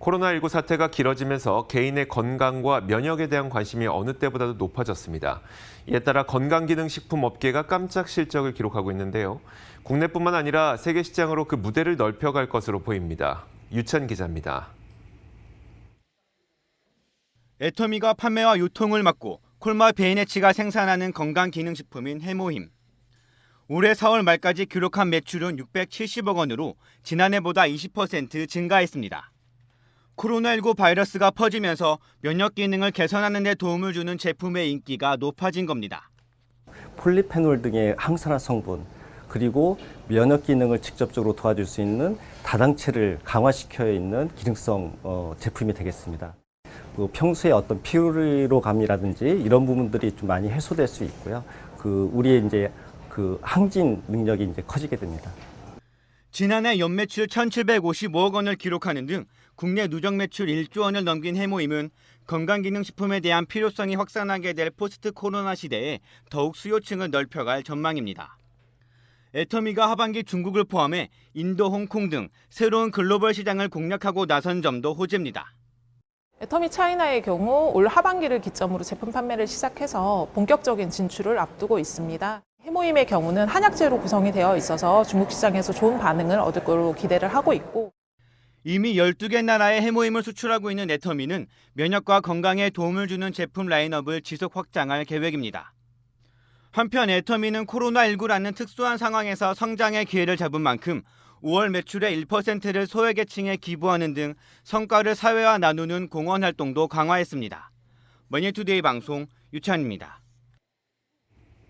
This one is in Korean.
코로나19 사태가 길어지면서 개인의 건강과 면역에 대한 관심이 어느 때보다도 높아졌습니다. 이에 따라 건강기능식품 업계가 깜짝 실적을 기록하고 있는데요. 국내뿐만 아니라 세계 시장으로 그 무대를 넓혀갈 것으로 보입니다. 유찬 기자입니다. 애터미가 판매와 유통을 맡고 콜마 베이네치가 생산하는 건강기능식품인 해모힘. 올해 4월 말까지 기록한 매출은 670억 원으로 지난해보다 20% 증가했습니다. 코로나19 바이러스가 퍼지면서 면역 기능을 개선하는 데 도움을 주는 제품의 인기가 높아진 겁니다. 폴리페놀 등의 항산화 성분 그리고 면역 기능을 직접적으로 도와줄 수 있는 다당체를 강화시켜 있는 기능성 어, 제품이 되겠습니다. 그 평소에 어떤 피로감이라든지 이런 부분들이 좀 많이 해소될 수 있고요. 그 우리의 이제 그 항진 능력이 이제 커지게 됩니다. 지난해 연매출 1,755억 원을 기록하는 등 국내 누적 매출 1조 원을 넘긴 해모임은 건강기능식품에 대한 필요성이 확산하게 될 포스트 코로나 시대에 더욱 수요층을 넓혀갈 전망입니다. 애터미가 하반기 중국을 포함해 인도, 홍콩 등 새로운 글로벌 시장을 공략하고 나선 점도 호재입니다. 애터미 차이나의 경우 올 하반기를 기점으로 제품 판매를 시작해서 본격적인 진출을 앞두고 있습니다. 해모임의 경우는 한약재로 구성이 되어 있어서 중국 시장에서 좋은 반응을 얻을 걸로 기대를 하고 있고 이미 12개 나라에 해모임을 수출하고 있는 애터미는 면역과 건강에 도움을 주는 제품 라인업을 지속 확장할 계획입니다. 한편 애터미는 코로나19라는 특수한 상황에서 성장의 기회를 잡은 만큼 5월 매출의 1%를 소외계층에 기부하는 등 성과를 사회와 나누는 공헌 활동도 강화했습니다. 머니투데이 방송 유찬입니다.